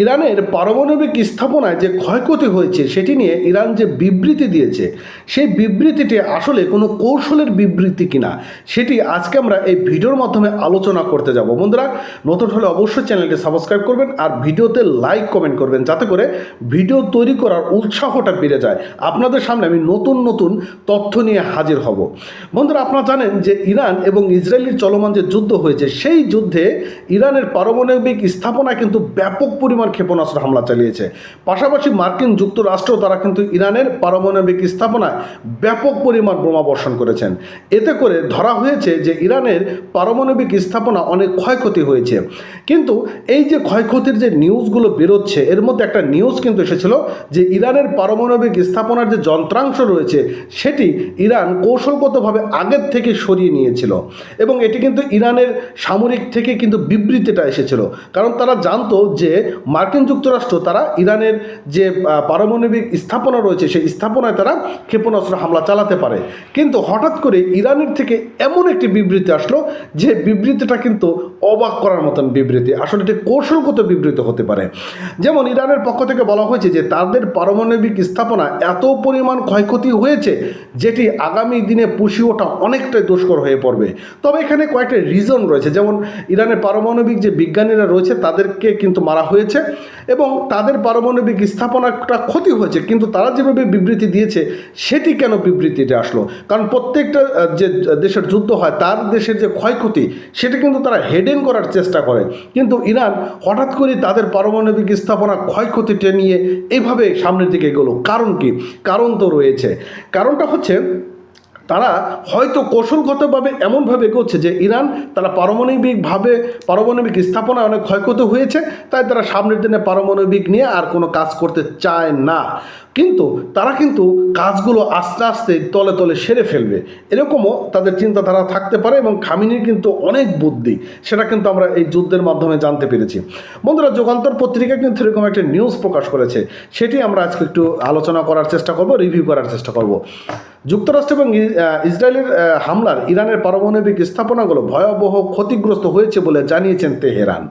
ইরানের পারমাণবিক স্থাপনায় যে ক্ষয়ক্ষতি হয়েছে, সেটি নিয়ে ইরান যে বিবৃতি দিয়েছে, সেই বিবৃতিটি আসলে কোনো কৌশলের বিবৃতি কিনা, সেটি আজকে আমরা এই ভিডিওর মাধ্যমে আলোচনা করতে যাব। বন্ধুরা, নতুন হলে অবশ্যই চ্যানেলটি সাবস্ক্রাইব করবেন আর ভিডিওতে লাইক, কমেন্ট করবেন, যাতে করে ভিডিও তৈরি করার উৎসাহটা বেড়ে যায়। আপনাদের সামনে আমি নতুন নতুন তথ্য নিয়ে হাজির হব। বন্ধুরা, আপনারা জানেন যে ইরান এবং ইসরায়েলের চলমান যে যুদ্ধ হয়েছে, সেই যুদ্ধে ইরানের পারমাণবিক স্থাপনায় কিন্তু ব্যাপক পরিমাণ ক্ষেপণাস্ত্র হামলা চালিয়েছে। পাশাপাশি মার্কিন যুক্তরাষ্ট্র তারা কিন্তু ইরানের পারমাণবিক স্থাপনায় ব্যাপক পরিমাণ বোমা বর্ষণ করেছেন। এতে করে ধরা হয়েছে যে ইরানের পারমাণবিক স্থাপনা অনেক ক্ষয়ক্ষতি হয়েছে। কিন্তু এই যে ক্ষয়ক্ষতির যে নিউজগুলো বেরোচ্ছে, এর মধ্যে একটা নিউজ কিন্তু এসেছিল যে ইরানের পারমাণবিক স্থাপনার যে যন্ত্রাংশ রয়েছে, সেটি ইরান কৌশলগতভাবে আগের থেকে সরিয়ে নিয়েছিল। এবং এটি কিন্তু ইরানের সামরিক থেকে কিন্তু বিবৃতিটা এসেছিল। কারণ তারা জানতো যে মার্কিন যুক্তরাষ্ট্র, তারা ইরানের যে পারমাণবিক স্থাপনা রয়েছে, সেই স্থাপনায় তারা ক্ষেপণাস্ত্র হামলা চালাতে পারে। কিন্তু হঠাৎ করে ইরানের থেকে এমন একটি বিবৃতি আসলো, যে বিবৃতিটা কিন্তু অবাক করার মতন বিবৃতি। আসলে এটি কৌশলগত বিবৃতি হতে পারে। যেমন ইরানের পক্ষ থেকে বলা হয়েছে যে, তাদের পারমাণবিক স্থাপনা এত পরিমাণ ক্ষয়ক্ষতি হয়েছে, যেটি আগামী দিনে পুষিয়ে ওঠা অনেকটাই দুষ্কর হয়ে পড়বে। তবে এখানে কয়েকটা রিজন রয়েছে। যেমন ইরানের পারমাণবিক যে বিজ্ঞানীরা রয়েছে, তাদেরকে কিন্তু মারা হয়েছে। এবং তাদের পারমাণবিক স্থাপনাটা ক্ষতি হয়েছে, কিন্তু তারা যেভাবে বিবৃতি দিয়েছে, সেটি কেন বিবৃতিটা আসলো? কারণ প্রত্যেকটা যে, দেশের যুদ্ধ হয়, তার দেশের যে ক্ষয়ক্ষতি, সেটা কিন্তু তারা হেডেন করার চেষ্টা করে। কিন্তু ইরান হঠাৎ করে তাদের পারমাণবিক স্থাপনা ক্ষয়ক্ষতিটা নিয়ে এভাবে সামনের দিকে এগোলো। কারণ কি? কারণ তো রয়েছে। কারণটা হচ্ছে তারা হয়তো কৌশলগতভাবে এমনভাবে এগোচ্ছে যে ইরান তারা পারমাণবিকভাবে, পারমাণবিক স্থাপনায় অনেক ক্ষয়ক্ষতি হয়েছে, তাই তারা সামনের দিনে পারমাণবিক নিয়ে আর কোনো কাজ করতে চায় না। কিন্তু তারা কিন্তু কাজগুলো আস্তে আস্তে তলে তলে সেরে ফেলবে। এরকমও তাদের চিন্তাধারা থাকতে পারে এবং খামিনির কিন্তু অনেক বুদ্ধি, সেটা কিন্তু আমরা এই যুদ্ধের মাধ্যমে জানতে পেরেছি। বন্ধুরা, যুগান্তর পত্রিকা কিন্তু এরকম একটা নিউজ প্রকাশ করেছে, সেটি আমরা আজকে একটু আলোচনা করার চেষ্টা করব রিভিউ করার চেষ্টা করব। যুক্তরাষ্ট্র এবং ইসরায়েলের হামলার ইরানের পারমাণবিক স্থাপনাগুলো ভয়াবহ ক্ষতিগ্রস্ত হয়েছে বলে জানিয়েছেন তেহরান।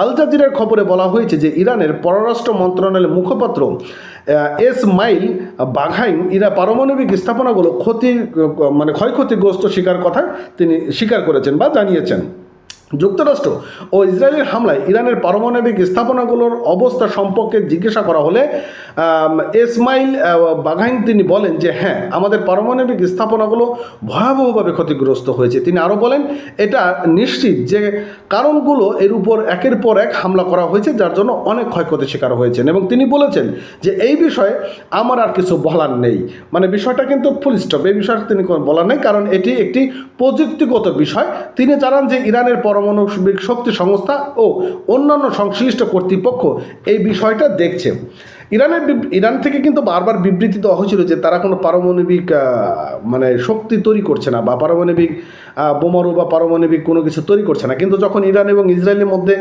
আল জাজিরার খবরে বলা হয়েছে যে ইরানের পররাষ্ট্র মন্ত্রণালয়ের মুখপাত্র এস মাইল বাঘাইন ইরা পারমাণবিক স্থাপনাগুলো ক্ষতি মানে ক্ষয়ক্ষতিগ্রস্ত শিকার কথা তিনি স্বীকার করেছেন বা জানিয়েছেন। যুক্তরাষ্ট্র ও ইসরায়েলের হামলায় ইরানের পারমাণবিক স্থাপনাগুলোর অবস্থা সম্পর্কে জিজ্ঞাসা করা হলে এসমাইল বাঘাইন তিনি বলেন যে হ্যাঁ আমাদের পারমাণবিক স্থাপনাগুলো ভয়াবহভাবে ক্ষতিগ্রস্ত হয়েছে। তিনি আরও বলেন, এটা নিশ্চিত যে কারণগুলো এর উপর একের পর এক হামলা করা হয়েছে, যার জন্য অনেক ক্ষয়ক্ষতির শিকার হয়েছেন। এবং তিনি বলেছেন যে, এই বিষয়ে আমার আর কিছু বলার নেই। মানে বিষয়টা কিন্তু ফুল স্টপ এই বিষয়ে তিনি বলার নেই, কারণ এটি একটি প্রযুক্তিগত বিষয়। তিনি জানান যে, ইরানের পারমাণবিক শক্তি সংস্থা ও অন্যান্য সংশ্লিষ্ট কর্তৃপক্ষ এই বিষয়টা দেখছে। ইরানের ইরান থেকে কিন্তু বারবার বিবৃতি দেওয়া হয়েছিল যে তারা কোনো পারমাণবিক মানে শক্তি তৈরি করছে না বা পারমাণবিক বোমারু বা পারমাণবিক কোনো কিছু তৈরি করছে না। কিন্তু যখন ইরান এবং ইসরায়েলের মধ্যে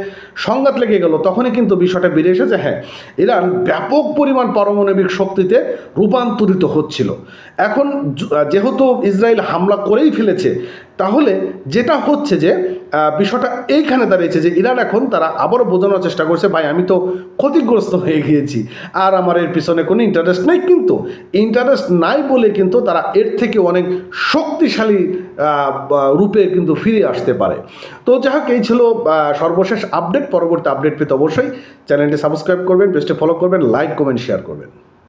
সংঘাত লেগে গেল, তখনই কিন্তু বিষয়টা বেরিয়ে এসেছে হ্যাঁ ইরান ব্যাপক পরিমাণ পারমাণবিক শক্তিতে রূপান্তরিত হচ্ছিল। এখন যেহেতু ইসরায়েল হামলা করেই ফেলেছে, তাহলে যেটা হচ্ছে যে বিষয়টা এইখানে দাঁড়িয়েছে যে ইরান এখন তারা আবারও বোঝানোর চেষ্টা করছে, ভাই, আমি তো ক্ষতিগ্রস্ত হয়ে গিয়েছি। আর আমার এর পিছনে কোনো ইন্টারেস্ট নেই কিন্তু ইন্টারেস্ট নাই বলে কিন্তু তারা এর থেকে অনেক শক্তিশালী রূপে কিন্তু ফিরে আসতে পারে। তো যাই হোক, এই ছিল সর্বশেষ আপডেট পরবর্তী আপডেট পেতে অবশ্যই চ্যানেলটি সাবস্ক্রাইব করবেন, পেজটি ফলো করবেন লাইক কমেন্ট শেয়ার করবেন।